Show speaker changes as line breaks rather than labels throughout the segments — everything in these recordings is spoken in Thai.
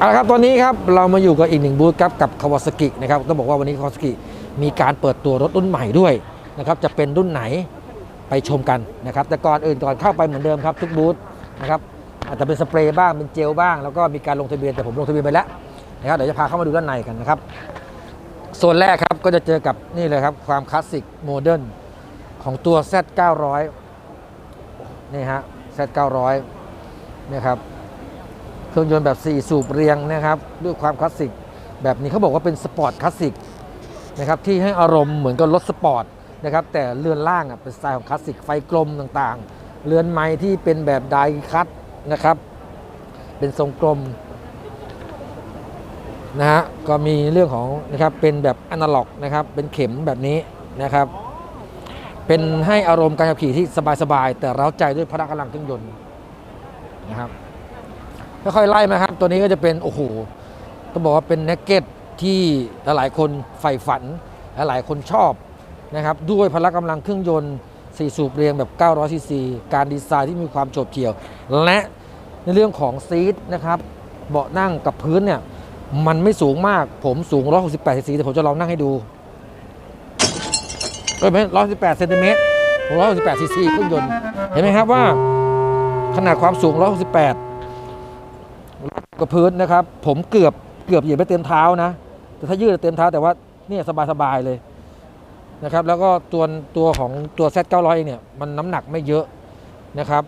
เอาละครับตอนนี้ครับเรามาอยู่กับอีกหนึ่งบูธครับกับคาวาซากินะครับต้องบอกว่าวันนี้คาวาซากิมีการเปิดตัวรถรุ่นใหม่ด้วยนะครับจะเป็นรุ่นไหนไปชมกันนะครับแต่ก่อนอื่นก่อนเข้าไปเหมือนเดิมครับทุกบูธนะครับอาจจะเป็นสเปรย์บ้างเป็นเจลบ้าง แล้วก็มีการลงทะเบียนแต่ผมลงทะเบียนไปแล้วนะครับเดี๋ยวจะพาเข้ามาดูด้านในกันนะครับโซนแรกครับก็จะเจอกับนี่เลยครับความคลาสสิกโมเดิร์นของตัว Z 900นี่ฮะ Z 900นะครับ เครื่องยนต์แบบ 4 สูบเรียงนะครับ ด้วยความคลาสสิก แบบนี้เขาบอกว่าเป็นสปอร์ตคลาสสิกนะครับที่ให้อารมณ์เหมือนกับรถสปอร์ตนะครับแต่เรือนล่างอะเป็นสไตล์ของคลาสสิกไฟกลมต่างๆ เรือนไม้ที่เป็นแบบไดคัตนะครับ เป็นทรงกลมนะฮะก็มีเรื่องของนะครับเป็นแบบอนาล็อกนะครับเป็นเข็มแบบนี้นะครับ เป็นให้อารมณ์การขับขี่ที่สบายๆแต่เร้าใจด้วยพละกำลังเครื่องยนต์นะครับ ค่อยๆไล่มาครับ ตัวนี้ก็จะเป็นโอ้โหต้องบอกว่าเป็นเนกเก็ตที่หลายๆคนใฝ่ฝันหลายๆคนชอบนะครับด้วยพละกำลังเครื่องยนต์4สูบเรียงแบบ 900ซีซีการดีไซน์ที่มีความโฉบเฉี่ยว และในเรื่องของซีทนะครับเบาะนั่งกับพื้นเนี่ยมันไม่สูงมากผมสูง 168ซีซีแต่ผมจะลองนั่งให้ดูเอ้ยไม่168เซนติเมตร168ซีซีเครื่องยนต์เห็นไหมครับว่าขนาดความสูง 168 กับพื้นนะครับ ผมเกือบเกือบเหยียบไปเต็มเท้านะ แต่ถ้ายืดเต็มเท้าแต่ว่าเนี่ยสบายๆเลยนะครับ แล้วก็ตัวตัวของตัว Z 900เองเนี่ยมันน้ำหนักไม่เยอะนะครับ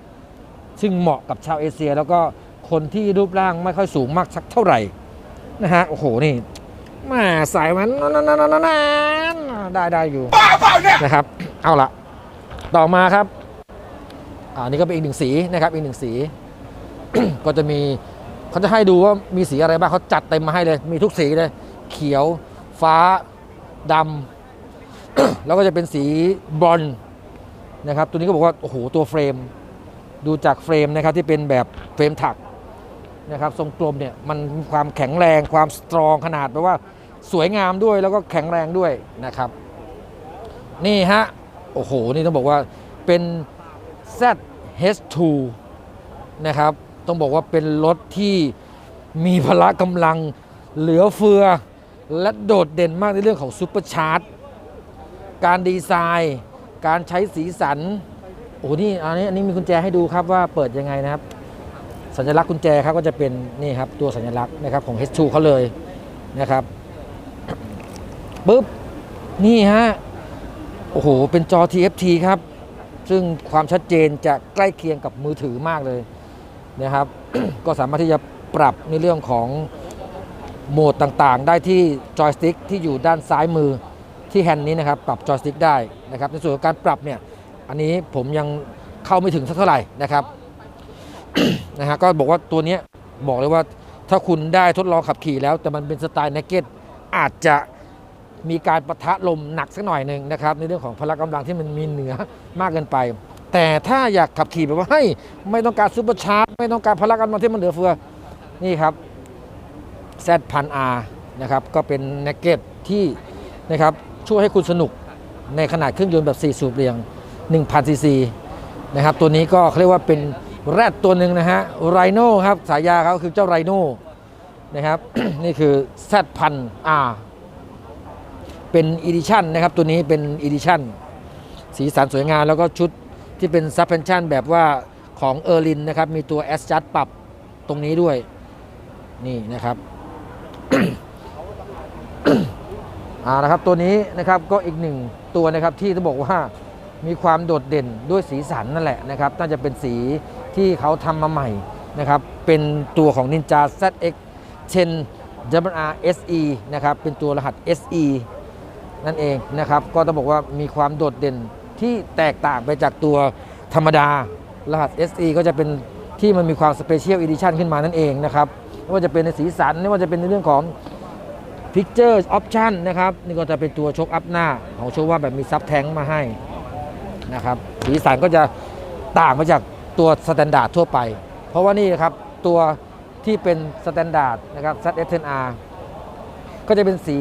ซึ่งเหมาะกับชาวเอเชีย แล้วก็คนที่รูปร่างไม่ค่อยสูงมากสักเท่าไหร่นะฮะโอ้โหนี่มาสายมันได้ได้อยู่นะครับ เอาละต่อมาครับอ่านี่ก็เป็นอีกหนึ่งสีนะครับอีกหนึ่งสี ก็จะมี เขาจะให้ดูว่ามีสีอะไรบ้างเขาจัดเต็มมาให้เลย มีทุกสีเลย เขียว ฟ้าดำแล้วก็จะเป็นสีบรอนนะครับ ตัวนี้ก็บอกว่าโอ้โหตัวเฟรม ดูจากเฟรมนะครับที่เป็นแบบเฟรมถักนะครับทรงกลมเนี่ยมันมีความแข็งแรงความสตรองขนาดแปลว่าสวยงามด้วยแล้วก็แข็งแรงด้วยนะครับ นี่ฮะ โอ้โห นี่ต้องบอกว่าเป็น ZH2 นะครับ ต้องบอกว่าเป็นรถที่มีพละกำลังเหลือเฟือ และโดดเด่นมากในเรื่องของซูเปอร์ชาร์จการดีไซน์ การใช้สีสัน โอ้โหนี่อันนี้อันนี้มีกุญแจให้ดูครับว่าเปิดยังไงนะครับ สัญลักษณ์กุญแจครับก็จะเป็นนี่ครับตัวสัญลักษณ์นะครับของ H2 เขาเลยนะครับปุ๊บนี่ฮะโอ้โหเป็นจอ TFT ครับ ซึ่งความชัดเจนจะใกล้เคียงกับมือถือมากเลย นะครับ ก็สามารถที่จะปรับในเรื่องของโหมดต่างๆ ได้ที่จอยสติ๊กที่อยู่ด้านซ้ายมือที่แฮนด์นี้นะครับ ปรับจอยสติ๊กได้นะครับ ในส่วนของการปรับเนี่ย อันนี้ผมยังเข้าไม่ถึงสักเท่าไหร่นะครับนะฮะก็บอกว่าตัวนี้บอกเลยว่าถ้าคุณได้ทดลองขับขี่แล้ว แต่มันเป็นสไตล์เนกเก็ตอาจจะมีการประทะลมหนักสักหน่อยหนึ่งนะครับ ในเรื่องของพละกำลังที่มันมีเหนือมากเกินไป แต่ถ้าอยากขับขี่แบบว่าให้ไม่ต้องการซูเปอร์ชาร์จไม่ต้องการพละกำลังที่มันเหลือเฟือนี่ครับ Z พัน R นะครับก็เป็นเนกเก็ตที่นะครับช่วยให้คุณสนุกในขนาดเครื่องยนต์แบบ 4 สูบเรียง 1,000 ซีซีนะครับตัวนี้ก็เขาเรียกว่าเป็นแรดตัวหนึ่งนะฮะไรโน่ครับสายยาเขาคือเจ้าไรโน่นะครับนี่คือ Z พัน R เป็นอีดิชั่นนะครับตัวนี้เป็นอีดิชั่นสีสันสวยงามแล้วก็ชุด ที่เป็นซับเพนชั่นแบบว่าของเออร์ลินนะครับ มีตัว S จัดปรับตรงนี้ด้วย นี่นะครับอ่านะครับตัวนี้นะครับก็อีกหนึ่งตัวนะครับที่ต้องบอกว่ามีความโดดเด่นด้วยสีสันนั่นแหละนะครับน่าจะเป็นสีที่เขาทำมาใหม่นะครับ เป็นตัวของ Ninja ZX 10 WR SE นะครับ เป็นตัวรหัส SE นั่นเองนะครับ ก็ต้องบอกว่ามีความโดดเด่น ที่แตกต่างไปจากตัวธรรมดารหัส SE ก็จะเป็นที่มันมีความสเปเชียลอีดิชันขึ้นมานั่นเองนะครับไม่ว่าจะเป็นในสีสันไม่ว่าจะเป็นในเรื่องของ Picture Option นะครับนี่ก็จะเป็นตัวชกอัพหน้าของโชว่าแบบมีซับแทงมาให้นะครับสีสันก็จะต่างมาจากตัวสแตนดาร์ดทั่วไป เพราะว่านี่นะครับตัวที่เป็นสแตนดาร์ดนะครับ ZF10R ก็จะเป็นสี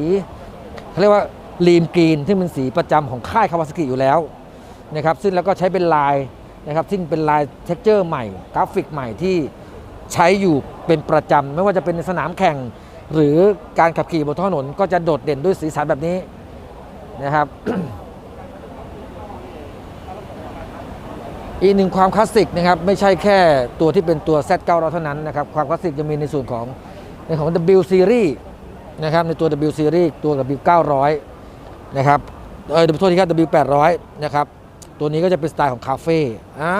เขาเรียกว่าลีมกรีนที่งเป็นสีประจำของค่ายคาวาซากิอยู่แล้ว นะครับซึ่งแล้วก็ใช้เป็นลายนะครับซึ่งเป็นลายเท็กเจอร์ใหม่ กราฟิกใหม่ที่ใช้อยู่เป็นประจำ ไม่ว่าจะเป็นในสนามแข่ง หรือการขับขี่บนท้องถนนก็จะโดดเด่นด้วยสีสันแบบนี้นะครับอีกหนึ่งความคลาสสิกนะครับไม่ใช่แค่ตัวที่เป็นตัว Z 9 0 0เท่านั้นนะครับความคลาสสิกจะมีในส่วนของในของ W Series นะครับในตัว W Series ตัว W 900 นะครับเออโทษทีครับ W 800 นะครับ ตัวนี้ก็จะเป็นสไตล์ของคาเฟ่อ่า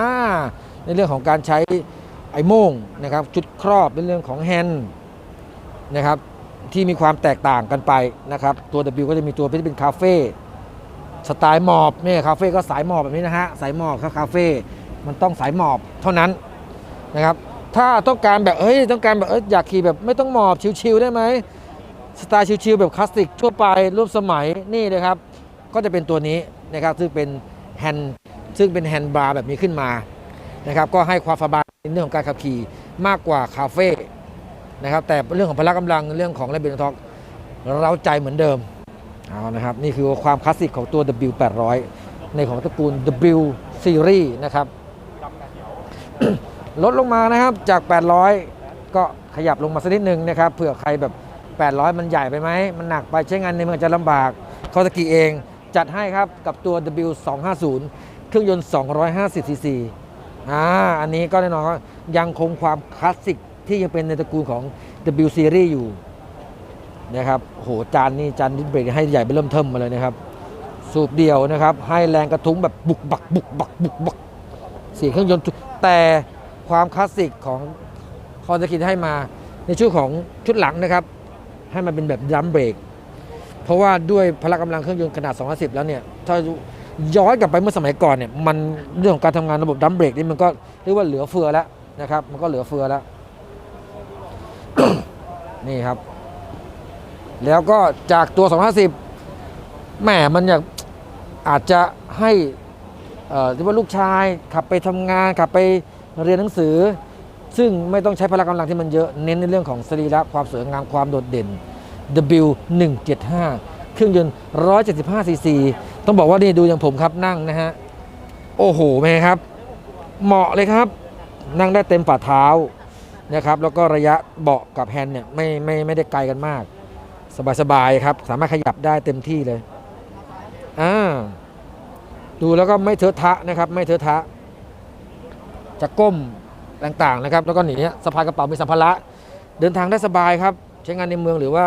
ในเรื่องของการใช้ไอโม่งนะครับชุดครอบในเรื่องของแฮนด์นะครับที่มีความแตกต่างกันไปนะครับตัว W ก็จะมีตัวที่เป็นคาเฟ่สไตล์หมอบเนี่ยคาเฟ่ก็สายหมอบแบบนี้นะฮะสายหมอบครับคาเฟ่มันต้องสายหมอบเท่านั้นนะครับถ้าต้องการแบบเฮ้ยต้องการแบบเอยอยากขี่แบบไม่ต้องหมอบชิวๆได้ไหมสไตล์ชิวๆแบบคลาสสิกทั่วไปรูปสมัยนี่นะครับก็จะเป็นตัวนี้นะครับซึ่งเป็น แฮนด์ซึ่งเป็นแฮนด์บาร์แบบนี้ขึ้นมานะครับก็ให้ความสบายในเรื่องของการขับขี่มากกว่าคาเฟ่นะครับแต่เรื่องของพละกำลังเรื่องของแรงบิดท็อกเราใจเหมือนเดิมเอานะครับนี่คือความคลาสสิกของตัว W800 ในของตระกูล W Series นะครับลดลงมานะครับจาก 800 ก็ขยับลงมาสักนิดนึงนะครับเผื่อใครแบบ 800 มันใหญ่ไปไหม มันหนักไปใช้งานในเมืองจะลำบากคอสกิเอง จัดให้ครับกับตัว W250 เครื่องยนต์ 250 cc อ่าอันนี้ก็แน่นอนยังคงความคลาสสิกที่ยังเป็นในตระกูลของ W Series อยู่นะครับโหจานนี่จานดิสเบรกให้ใหญ่ไปเริ่มเทิมมาเลยนะครับ สูบเดียวนะครับ ให้แรงกระทุ้งแบบบุกบักบุกบักบุกบักเสียงเครื่องยนต์แต่ความคลาสสิกของคอนสกิให้มาในชุดของชุดหลังนะครับ ให้มันเป็นแบบดัมเบรก เพราะว่าด้วยพละกำลังเครื่องยนต์ขนาด210แล้วเนี่ยถ้าย้อนกลับไปเมื่อสมัยก่อนเนี่ยมันเรื่องของการทำงานระบบดัมเบรกนี่มันก็เรียกว่าเหลือเฟือแล้วนะครับมันก็เหลือเฟือแล้ว นี่ครับ แล้วก็จากตัว 250แหมมันอยากอาจจะให้เอ่อที่ว่าลูกชายขับไปทำงานขับไปเรียนหนังสือ ซึ่งไม่ต้องใช้พละกำลังที่มันเยอะเน้นในเรื่องของสรีระความสวยงามความโดดเด่น W175 เครื่องยนต์ 175 ซีซี ต้องบอกว่านี่ดูอย่างผมครับนั่งนะฮะ โอ้โหแม่ครับ เหมาะเลยครับ นั่งได้เต็มฝ่าเท้านะครับ แล้วก็ระยะเบาะกับแฮนด์เนี่ยไม่ไม่ไม่ได้ไกลกันมาก สบายๆครับ สามารถขยับได้เต็มที่เลย อ่า ดูแล้วก็ไม่เทอะทะนะครับ ไม่เทอะทะ จะก้มต่างๆนะครับ แล้วก็หนีสะพายกระเป๋ามีสัมภาระ เดินทางได้สบายครับ ใช้งานในเมืองหรือว่า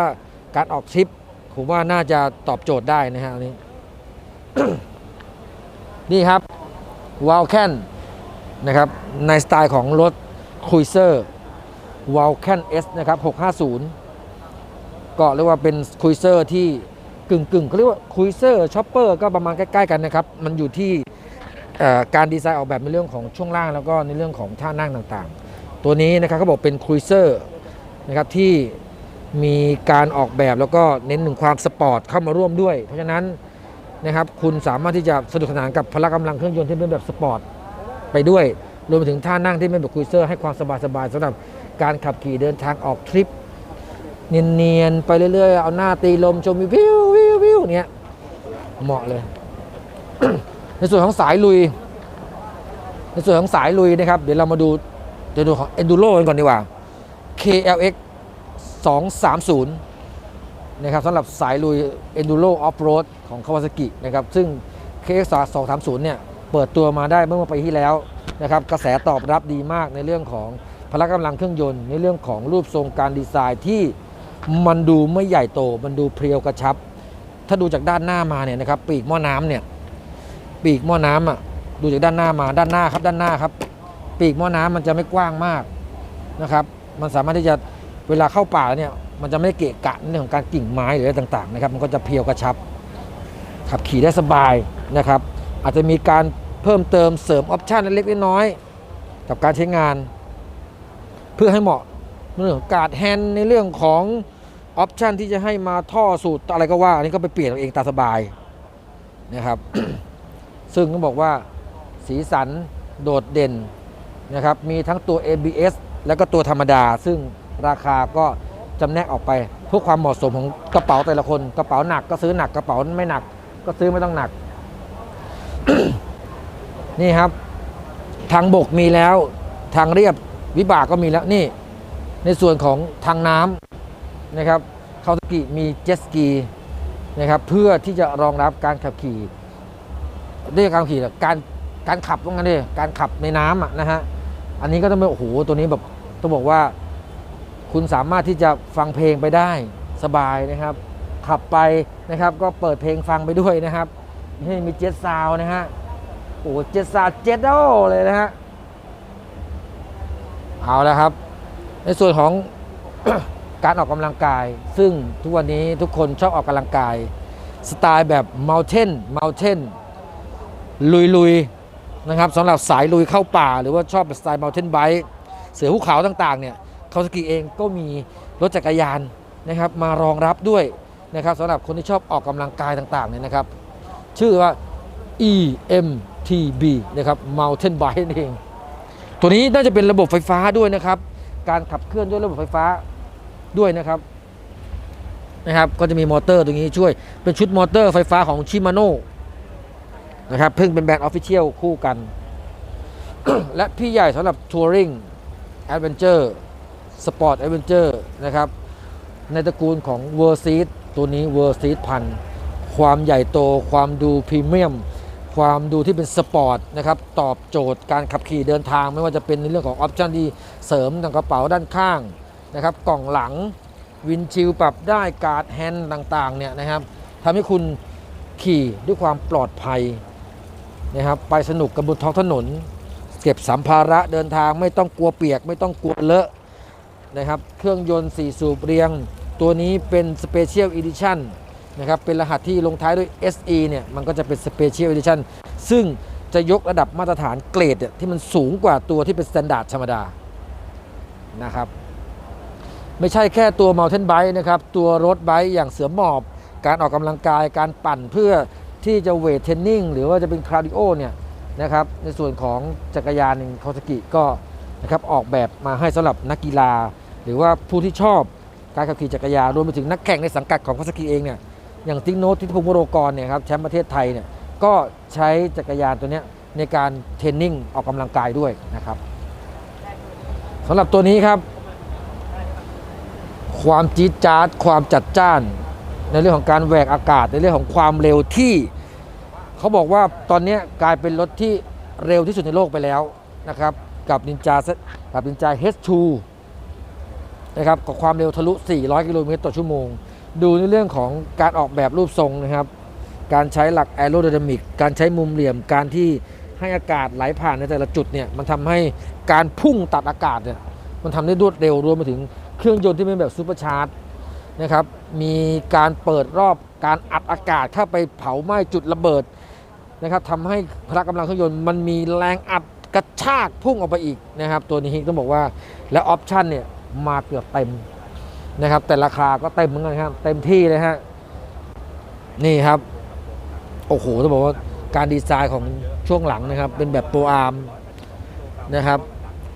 การออกทริปผมว่าน่าจะตอบโจทย์ได้นะฮะอันนี้ นี่ครับวาลแคนนะครับในสไตล์ของรถคุยเซอร์วาลแคนเอสนะครับ 650 ก็เรียกว่าเป็นคุยเซอร์ที่กึ่งกึ่งๆเขาเรียกว่าคุยเซอร์ชอปเปอร์ก็ประมาณใกล้ ๆ กันนะครับ มันอยู่ที่การดีไซน์ออกแบบในเรื่องของช่วงล่าง แล้วก็ในเรื่องของท่านั่งต่างๆ ตัวนี้นะครับเขาบอกเป็นคุยเซอร์นะครับที่ มีการออกแบบแล้วก็เน้นถึงความสปอร์ตเข้ามาร่วมด้วย เพราะฉะนั้นนะครับคุณสามารถที่จะสนุกสนานกับพละกำลังเครื่องยนต์ที่เป็นแบบสปอร์ตไปด้วย รวมถึงท่านั่งที่เป็นแบบคุยเซอร์ให้ความสบายๆสำหรับการขับขี่เดินทางออกทริป เนียนๆ ไปเรื่อยๆ เอาหน้าตีลมชมวิววิววิวเนี้ยเหมาะเลย ในส่วนของสายลุย ในส่วนของสายลุยนะครับ เดี๋ยวเรามาดูเดี๋ยวดูของ Enduro กันก่อนดีกว่า KLX 230 นะครับสำหรับสายลุย Enduro Off-Road ของ Kawasaki นะครับ ซึ่ง KX 230 เนี่ย เปิดตัวมาได้เมื่อปีที่แล้วนะครับ กระแสตอบรับดีมากในเรื่องของพละกำลังเครื่องยนต์ ในเรื่องของรูปทรงการดีไซน์ที่มันดูไม่ใหญ่โต มันดูเพรียวกระชับ ถ้าดูจากด้านหน้ามาเนี่ยนะครับ ปีกหม้อน้ำเนี่ย ปีกหม้อน้ำอะ ดูจากด้านหน้ามา ด้านหน้าครับ ด้านหน้าครับ ปีกหม้อน้ำมันจะไม่กว้างมากนะครับ มันสามารถที่จะ เวลาเข้าป่าเนี่ยมันจะไม่เกะกะในเรื่องของการกิ่งไม้หรืออะไรต่างๆนะครับมันก็จะเพียวกระชับ ขับขี่ได้สบายนะครับ อาจจะมีการเพิ่มเติมเสริมออปชันเล็กๆน้อยๆกับการใช้งาน เพื่อให้เหมาะในเรื่องของการแฮนด์ในเรื่องของออปชันที่จะให้มาท่อสูตรอะไรก็ว่า อันนี้ก็ไปเปลี่ยนเอาเองตามสบายนะครับ ซึ่งต้องบอกว่าสีสันโดดเด่นนะครับ มีทั้งตัว ABS แล้วก็ตัวธรรมดา ซึ่ง ราคาก็จำแนกออกไปเพื่อความเหมาะสมของกระเป๋าแต่ละคน กระเป๋าหนักก็ซื้อหนักกระเป๋าไม่หนัก ก็ซื้อไม่ต้องหนัก นี่ครับ ทางบกมีแล้ว ทางเรียบวิบากก็มีแล้วนี่ ในส่วนของทางน้ำนะครับคาสกิมีเจ็ตสกีนะครับ เพื่อที่จะรองรับการขับขี่เรียกการขี่หรอการการขับว่างั้นดิการขับในน้ำอะนะฮะ อันนี้ก็ต้องเป็นโอ้โหตัวนี้แบบต้องบอกว่า คุณสามารถที่จะฟังเพลงไปได้สบายนะครับ ขับไปนะครับก็เปิดเพลงฟังไปด้วยนะครับนี่มีเจ็ตซาวนะฮะโอ้เจ็ตซาวเจ็ตโดเลยนะฮะเอาแล้วครับ ในส่วนของการออกกำลังกาย ซึ่งทุกวันนี้ทุกคนชอบออกกำลังกาย สไตล์แบบ Mountain Mountain ลุยลุยๆนะครับสำหรับสายลุยเข้าป่า หรือว่าชอบสไตล์ Mountain Bike เสือภูเขาต่างๆเนี่ยาวสกิเองก็มีรถจักรยานนะครับมารองรับด้วยนะครับสำหรับคนที่ชอบออกกำลังกายต่างๆเนี่ยนะครับ ชื่อว่า EMTB นะครับ Mountain Bike นั่นเอง ตัวนี้น่าจะเป็นระบบไฟฟ้าด้วยนะครับ การขับเคลื่อนด้วยระบบไฟฟ้าด้วยนะครับนะครับก็จะมีมอเตอร์ตรงนี้ช่วยเป็นชุดมอเตอร์ไฟฟ้าของชิมาโน่นะครับเพิ่งเป็นแบรนด์ออฟฟิเชียลคู่กัน และพี่ใหญ่สำหรับทัวริงแอดเวนเจอร์ สปอร์ตแอดเวนเจอร์นะครับ ในตระกูลของเวอร์ซีดตัวนี้เวอร์ซีดพันความใหญ่โต ความดูพรีเมียม ความดูที่เป็นสปอร์ตนะครับ ตอบโจทย์การขับขี่เดินทาง ไม่ว่าจะเป็นในเรื่องของออปชันที่เสริมทางกระเป๋าด้านข้างนะครับ กล่องหลังวินชิลปรับได้การ์ดแฮนด์ต่างๆเนี่ยนะครับทำให้คุณขี่ด้วยความปลอดภัยนะครับไปสนุกกับบนท้องถนน เก็บสัมภาระเดินทางไม่ต้องกลัวเปียก ไม่ต้องกลัวเลอะ นะครับ เครื่องยนต์ 4 สูบเรียง ตัวนี้เป็น Special Edition นะครับ เป็นรหัสที่ลงท้ายด้วย SE เนี่ย มันก็จะเป็น Special Edition ซึ่งจะยกระดับมาตรฐานเกรดที่มันสูงกว่าตัวที่เป็น Standard ธรรมดานะครับ ไม่ใช่แค่ตัว Mountain Bike นะครับ ตัวรถไบค์อย่างเสือหมอบ การออกกำลังกาย การปั่นเพื่อที่จะเวทเทรนนิ่งหรือว่าจะเป็นคาร์ดิโอเนี่ยนะครับในส่วนของจักรยานคาสกิก็นะครับออกแบบมาให้สำหรับนักกีฬา หรือว่าผู้ที่ชอบการขับขี่จักรยานรวมไปถึงนักแข่งในสังกัดของคาสกิเองเนี่ยอย่างติ๊กโนตทิพงศ์วโรกรเนี่ยครับแชมป์ประเทศไทยเนี่ยก็ใช้จักรยานตัวนี้ในการเทรนนิ่งออกกำลังกายด้วยนะครับสำหรับตัวนี้ครับ ความจี๊ดจ๊าดความจัดจ้าน ในเรื่องของการแหวกอากาศในเรื่องของความเร็วที่ เขาบอกว่าตอนนี้กลายเป็นรถที่เร็วที่สุดในโลกไปแล้วนะครับ กับนินจากับนินจา H2 นะครับกับความเร็วทะลุ 400 กิโลเมตรต่อชั่วโมง ดูในเรื่องของการออกแบบรูปทรงนะครับ การใช้หลักแอโร d y นามิก การใช้มุมเหลี่ยม การที่ให้อากาศไหลผ่านในแต่ละจุดเนี่ย มันทำให้การพุ่งตัดอากาศเนี่ย มันทำได้รวดเร็วรวมไปถึงเครื่องยนต์ที่เป็นแบบซูเปอร์ชาร์จนะครับ มีการเปิดรอบการอัดอากาศเข้าไปเผาไหม้จุดระเบิดนะครับทำให้พละกำลังเครื่องยนต์มันมีแรงอัดกระชากพุ่งออกไปอีกนะครับ ตัวนี้ต้องบอกว่าและออปชันเนี่ย มาเกือบเต็มนะครับ แต่ราคาก็เต็มเหมือนกันครับ เต็มที่เลยฮะนี่ครับ โอ้โหต้องบอกว่าการดีไซน์ของช่วงหลังนะครับ เป็นแบบตัวอาร์มนะครับ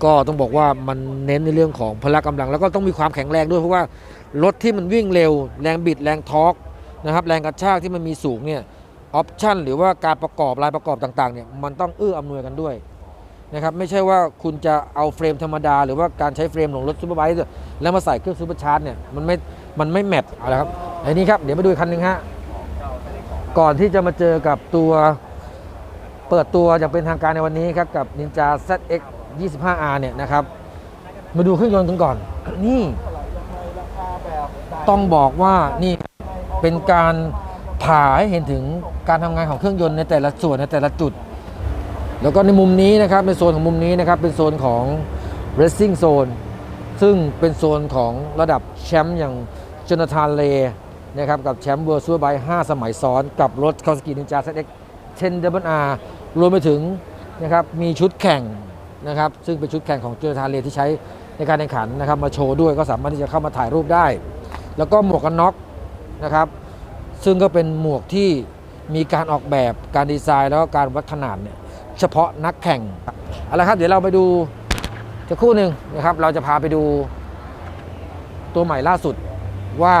ก็ต้องบอกว่ามันเน้นในเรื่องของพละกำลัง แล้วก็ต้องมีความแข็งแรงด้วยเพราะว่ารถที่มันวิ่งเร็ว แรงบิดแรงทอร์กนะครับ แรงกระชากที่มันมีสูงเนี่ยออปชั่นหรือว่าการประกอบรายประกอบต่างๆเนี่ยมันต้องเอื้ออำนวยกันด้วย นะครับไม่ใช่ว่าคุณจะเอาเฟรมธรรมดา หรือว่าการใช้เฟรมของรถซูเปอร์ไบค์แล้วมาใส่เครื่องซูเปอร์ชาร์จเนี่ยมันไม่มันไม่แมทเอาละครับไอ้นี้ครับเดี๋ยวมาดูอีกคันหนึ่งฮะก่อนที่จะมาเจอกับตัวเปิดตัวอย่างเป็นทางการในวันนี้ครับกับ Ninja ZX 25R เนี่ยนะครับมาดูเครื่องยนต์กันก่อน นี่ต้องบอกว่านี่เป็นการผ่ายให้เห็นถึงการทำงานของเครื่องยนต์ในแต่ละส่วนในแต่ละจุด แล้วก็ในมุมนี้นะครับในโซนของมุมนี้นะครับเป็นโซนของ racing zone ซึ่งเป็นโซนของระดับแชมป์อย่างจนาธานเลนะครับกับแชมป์เวอร์ซูไบ5สมัยซ้อนกับรถคาสกินินจา ZX 10 w r รวมไปถึงนะครับมีชุดแข่งนะครับซึ่งเป็นชุดแข่งของจนาธานเลที่ใช้ในการแข่งขันนะครับมาโชว์ด้วยก็สามารถที่จะเข้ามาถ่ายรูปได้ แล้วก็หมวกกันน็อกนะครับซึ่งก็เป็นหมวกที่มีการออกแบบการดีไซน์แล้วก็การวัดขนาดเนี่ย เฉพาะนักแข่งเอาละครับ เดี๋ยวเราไปดูจะคู่หนึ่งนะครับ เราจะพาไปดูตัวใหม่ล่าสุดว่า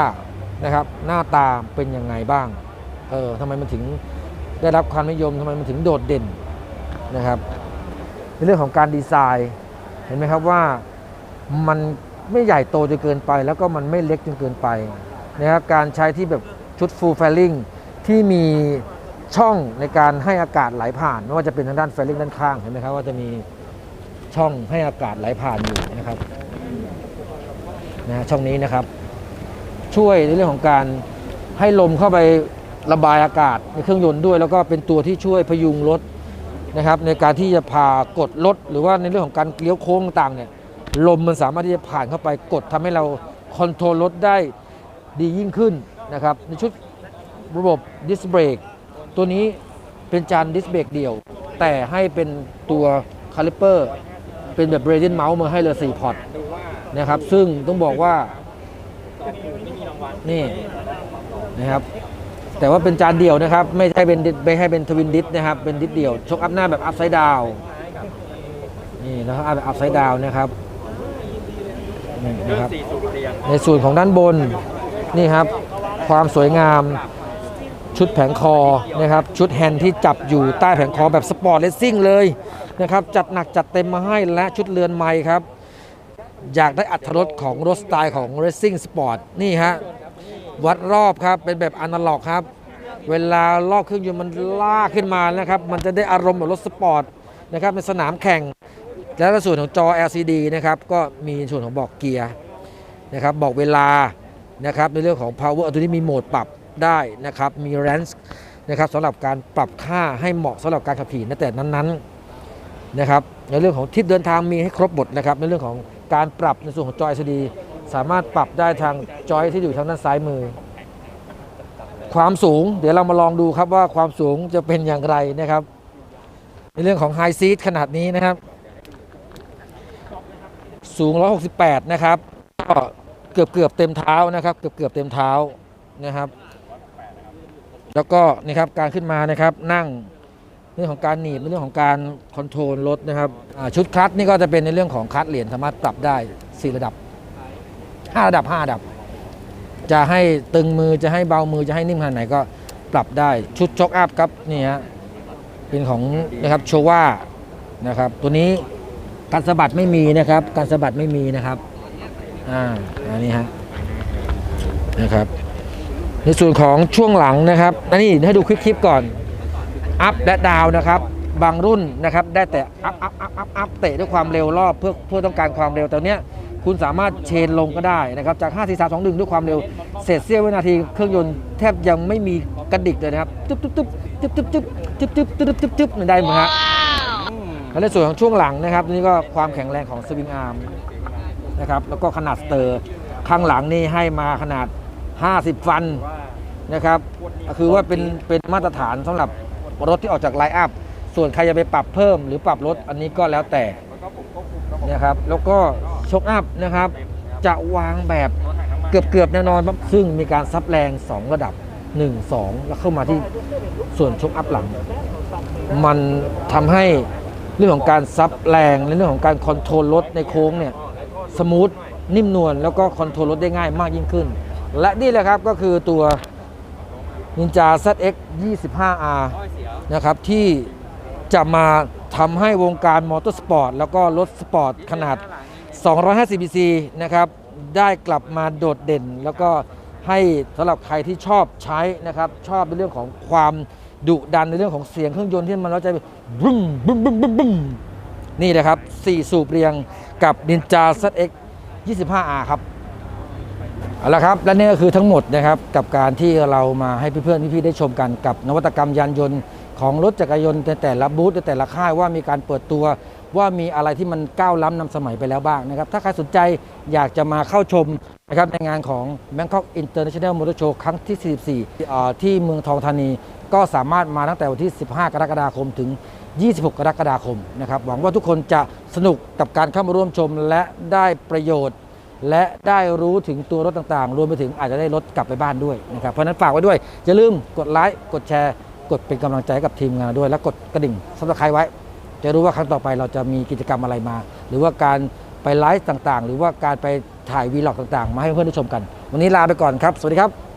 นะครับหน้าตาเป็นยังไงบ้าง เออทำไมมันถึงได้รับความนิยมทำไมมันถึงโดดเด่นนะครับ ในเรื่องของการดีไซน์เห็นไหมครับว่ามันไม่ใหญ่โตจนเกินไป แล้วก็มันไม่เล็กจนเกินไปนะครับการใช้ที่แบบชุด full fairing ที่มี ช่องในการให้อากาศไหลผ่าน ไม่ว่าจะเป็นทางด้าน fairing ด้านข้างเห็นไหมครับว่าจะมีช่องให้อากาศไหลผ่านอยู่นะครับนะช่องนี้นะครับ ช่วยในเรื่องของการให้ลมเข้าไประบายอากาศในเครื่องยนต์ด้วย แล้วก็เป็นตัวที่ช่วยพยุงรถนะครับ ในการที่จะพากดรถหรือว่าในเรื่องของการเลี้ยวโค้งต่างเนี่ยลมมันสามารถที่จะผ่านเข้าไปกดทำให้เราคอนโทรลรถได้ดียิ่งขึ้นนะครับในชุดระบบดิสเบรก ตัวนี้เป็นจานดิสเบรกเดี่ยว แต่ให้เป็นตัวคาลิเปอร์เป็นแบบเบรดินเมาส์มาให้เลย4พอร์ตนะครับ ซึ่งต้องบอกว่า นี่นะครับ แต่ว่าเป็นจานเดี่ยวนะครับ ไม่ใช่เป็นไม่ให้เป็นทวินดิสนะครับ เป็นดิสเดี่ยวชกอัพหน้าแบบอัพไซด์ดาวนี่นะครับอัพแบบอัพไซด์ดาวนะครับนี่นะครับในส่วนของด้านบนนี่ครับ ความสวยงาม ชุดแผงคอนะครับชุดแฮนด์ที่จับอยู่ใต้แผงคอแบบสปอร์ตเลสซิ่งเลยนะครับจัดหนักจัดเต็มมาให้และชุดเรือนไม้ครับ อยากได้อัตรสของรถสไตล์ของ Racing Sport นี่ฮะวัดรอบครับเป็นแบบอนาล็อกครับ เวลารอบเครื่องยนต์มันลากขึ้นมานะครับมันจะได้อารมณ์แบบรถสปอร์ตนะครับในสนามแข่ง และส่วนของจอ LCD นะครับก็มีส่วนของบอกเกียร์นะครับบอกเวลานะครับในเรื่องของ power ตัวนี้มีโหมดปรับ ได้นะครับมี range นะครับสำหรับการปรับค่าให้เหมาะสำหรับการขับขี่ในแต่นั้นๆนะครับในเรื่องของทิศเดินทางมีให้ครบหมดนะครับในเรื่องของการปรับในส่วนของจอ LCD สามารถปรับได้ทางจอยที่อยู่ทางด้านซ้ายมือ ความสูงเดี๋ยวเรามาลองดูครับว่าความสูงจะเป็นอย่างไรนะครับ ในเรื่องของไฮซีทขนาดนี้นะครับ สูง 168 นะครับก็เกือบเกือบเต็มเท้านะครับ เกือบเกือบเต็มเท้านะครับ แล้วก็นี่ครับการขึ้นมานะครับนั่งเรื่องของการหนีบเรื่องของการคอนโทรลรถนะครับชุดคลัตช์นี่ก็จะเป็นในเรื่องของคลัตช์เหรียญสามารถปรับได้ 4 ระดับ 5 ระดับ 5 ระดับ จะให้ตึงมือจะให้เบามือจะให้นิ่มขนาดไหนก็ปรับได้ชุดช็อคอัพครับนี่ฮะเป็นของนะครับโชว่านะครับตัวนี้การสะบัดไม่มีนะครับการสะบัดไม่มีนะครับอ่าอันนี้ฮะนะครับ ในส่วนของช่วงหลังนะครับนนี้ให้ดูคลิปๆก่อนอัพและดาวนะครับบางรุ่นนะครับได้แต่อัพอัพอัพอัพอัพเตะด้วยความเร็วรอบเพื่อเพื่อต้องการความเร็วแต่เนี้ยคุณสามารถเชนลงก็ได้นะครับจาก 5 4 3 2 1 ด้วยความเร็วเศษเสี้ยววินาทีเครื่องยนต์แทบยังไม่มีกระดิกเลยนะครับจึ๊บจึ๊บจึ๊บจึ๊บจึ๊บจึ๊บจึ๊บจึ๊บจึ๊บจึ๊บจึ๊บได้หมฮะและในส่วนของช่วงหลังนะครับนี่ก็ความแข็งแรงของสวิงอาร์มนะครับแล้วก็ขนาดสเตอร์ข้างหลังนี่ให้มาขนาด 50 ฟันนะครับก็คือว่าเป็นเป็นมาตรฐานสำหรับรถที่ออกจากไลน์อัพ ส่วนใครจะไปปรับเพิ่มหรือปรับลดอันนี้ก็แล้วแต่นะครับ แล้วก็ชกอัพนะครับ จะวางแบบเกือบเกือบๆแน่นอนครับซึ่งมีการซับแรง 2 ระดับ 1 2 แล้วเข้ามาที่ส่วนชกอัพหลัง มันทำให้เรื่องของการซับแรงในเรื่องของการคอนโทรลรถในโค้งเนี่ยสมูทนิ่มนวลแล้วก็คอนโทรลรถได้ง่ายมากยิ่งขึ้น และนี่แหละครับก็คือตัว Ninja ZX 25R นะครับที่จะมาทำให้วงการมอเตอร์สปอร์ตแล้วก็รถสปอร์ตขนาด 250 cc นะครับได้กลับมาโดดเด่น แล้วก็ให้สำหรับใครที่ชอบใช้นะครับ ชอบในเรื่องของความดุดันในเรื่องของเสียงเครื่องยนต์ที่มันเราจะบึ้มบึ้มบึ้มบึ้มบึ้มนี่นะครับ 4 สูบเรียงกับ Ninja ZX 25R ครับ เอาละครับ และนี่ก็คือทั้งหมดนะครับกับการที่เรามาให้เพื่อนๆพี่ๆได้ชมกันกับนวัตกรรมยานยนต์ของรถจักรยานยนต์ในแต่ละบูธในแต่ละค่ายว่ามีการเปิดตัวว่ามีอะไรที่มันก้าวล้ำนำสมัยไปแล้วบ้างนะครับ ถ้าใครสนใจอยากจะมาเข้าชมนะครับในงานของ Bangkok International Motor Show ครั้งที่ 44เอ่ที่เมืองทองธานี ก็สามารถมาตั้งแต่วันที่ 15 กรกฎาคมถึง 26 กรกฎาคมนะครับหวังว่าทุกคนจะสนุกกับการเข้ามาร่วมชมและได้ประโยชน์ และได้รู้ถึงตัวรถต่างๆ รวมไปถึงอาจจะได้รถกลับไปบ้านด้วยนะครับเพราะนั้นฝากไว้ด้วย อย่าลืมกดไลค์กดแชร์ กดเป็นกำลังใจกับทีมงานด้วย และกดกระดิ่งซับสไครต์ไว้ จะรู้ว่าครั้งต่อไปเราจะมีกิจกรรมอะไรมา หรือว่าการไปไลฟ์ต่างๆ หรือว่าการไปถ่ายวีล็อกต่างๆ มาให้เพื่อนๆได้ชมกัน วันนี้ลาไปก่อนครับ สวัสดีครับ